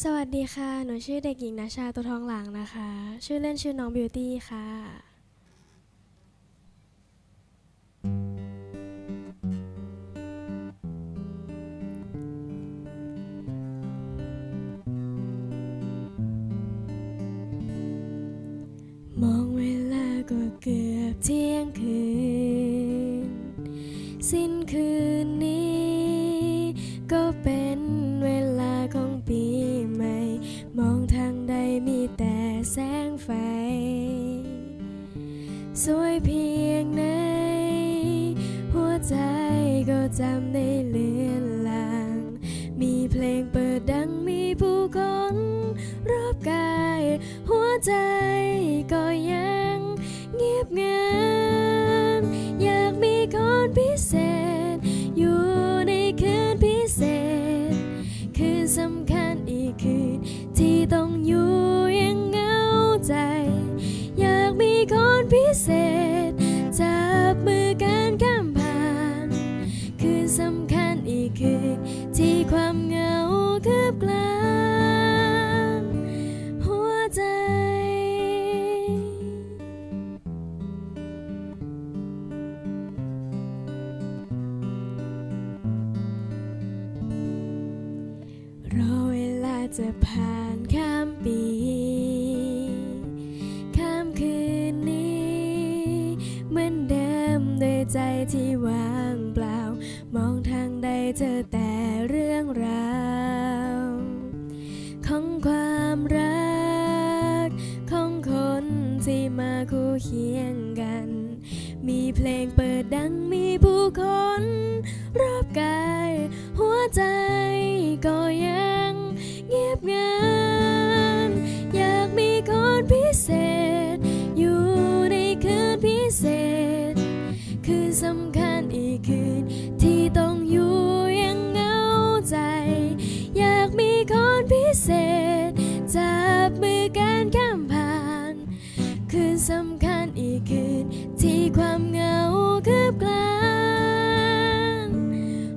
สวัสดีค่ะ หนูชื่อเด็กหญิงนาชาตัวทองหลางนะคะ ชื่อเล่นชื่อน้องบิวตี้ค่ะมองเวลาก็เกือบเที่ยงคืน สิ้นคืน เพียงไหน หัวใจก็จำได้เลือนลาง มีเพลงเปิดดังมีผู้คนรอบกายหัวใจ จะผ่านข้ามปี ข้ามคืนนี้ เหมือนเดิมด้วยใจที่ว่างเปล่า มองทางใดเจอแต่เรื่องราว ของความรัก ของคนที่มาคู่เคียงกัน มีเพลงเปิดดังมีผู้คน รอบกาย หัวใจก็ยังือกันข้ามผ่าน คืนสำคัญอีกคืน ที่ความเหงาคืบกลาง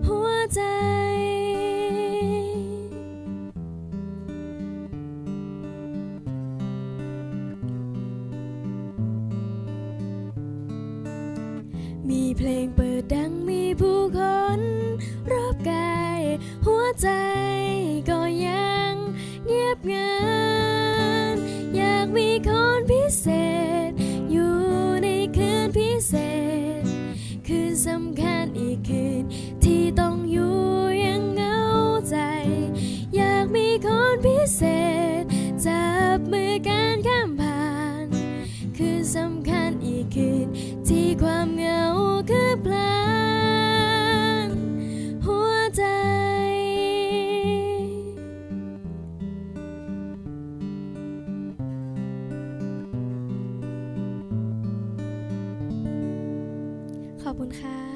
หัวใจ มีเพลงเปิดดังมีผู้คนรอบกาย หัวใจือกันข้ามผ่าน คืนสำคัญอีกคืน ที่ความเหงาคืบกลางหัวใจ ขอบคุณค่ะ